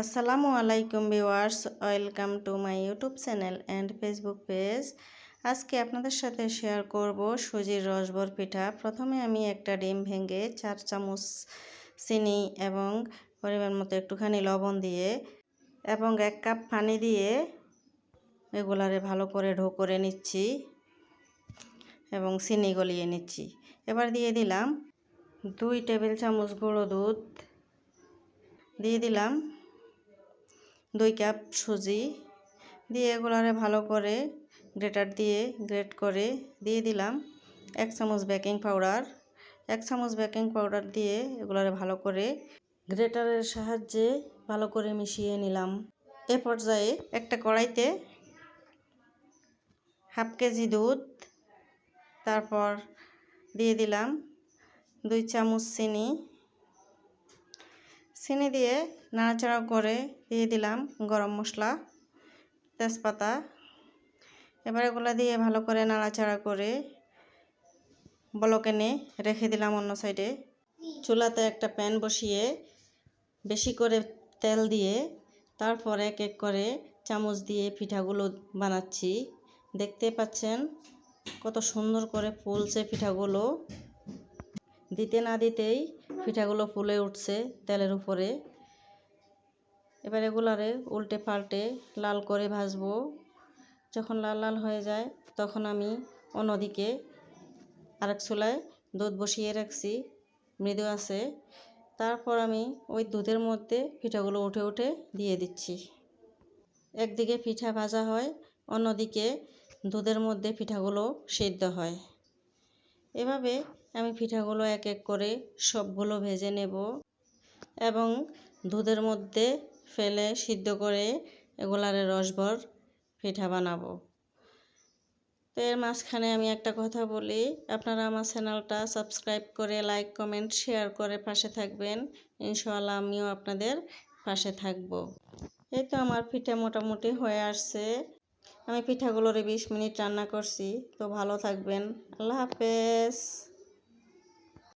আসসালামু আলাইকুম viewers, welcome to my YouTube channel and Facebook page. আজকে আপনাদের সাথে শেয়ার করব সুজির রসবর পিঠা। প্রথমে আমি একটা ডিম ভেঙে চার চামচ চিনি এবং পরিমাণ মতো একটুখানি লবণ দিয়ে এবং এক কাপ পানি দিয়ে এগুলারে ভালো করে ঢো করে নিচ্ছি এবং চিনি গলিয়ে নিচ্ছি। এবার দিয়ে দিলাম দুই টেবিল চামচ গুঁড়ো দুধ। দিয়ে দিলাম দুই কাপ সুজি দিয়ে এগুলারে ভালো করে গ্রেটার দিয়ে গ্রেট করে দিয়ে দিলাম। এক চামচ বেকিং পাউডার। এক চামচ বেকিং পাউডার দিয়ে এগুলারে ভালো করে গ্রেটারের সাহায্যে ভালো করে মিশিয়ে নিলাম। এ পর্যায়ে একটা কড়াইতে হাফ কেজি দুধ, তারপর দিয়ে দিলাম দুই চামচ চিনি চিনি দিয়ে নাড়াচাড়া করে দিয়ে দিলাম গরম মশলা, তেজপাতা। এবার এগুলো দিয়ে ভালো করে নাড়াচাড়া করে বলকেনে রেখে দিলাম অন্য সাইডে চুলাতে একটা প্যান বসিয়ে বেশি করে তেল দিয়ে তারপর এক এক করে চামচ দিয়ে পিঠাগুলো বানাচ্ছি। দেখতে পাচ্ছেন কত সুন্দর করে ফুলছে পিঠাগুলো। দিতে না দিতেই পিঠাগুলো ফুলে উঠছে তেলের উপরে। এবার এগুলারে উল্টে পাল্টে লাল করে ভাজবো। যখন লাল লাল হয়ে যায়, তখন আমি অন্যদিকে আরেক চুলায় দুধ বসিয়ে রাখছি, মৃদু আছে। তারপর আমি ওই দুধের মধ্যে পিঠাগুলো উঠে উঠে দিয়ে দিচ্ছি। একদিকে পিঠা ভাজা হয়, অন্যদিকে দুধের মধ্যে পিঠাগুলো সেদ্ধ হয়। এভাবে আমি পিঠাগুলো এক এক করে সবগুলো ভেজে নেব এবং দুধের মধ্যে ফেলে সিদ্ধ করে এগুলারে রসভর পিঠা বানাবো। তো এর মাঝখানে আমি একটা কথা বলি, আপনারা আমার চ্যানেলটা সাবস্ক্রাইব করে লাইক, কমেন্ট, শেয়ার করে পাশে থাকবেন। ইনশাল্লাহ আমিও আপনাদের পাশে থাকব। এই তো আমার পিঠা মোটামুটি হয়ে আসছে। আমি পিঠাগুলোরে বিশ মিনিট রান্না করছি তো ভালো থাকবেন। আল্লাহ হাফেজ।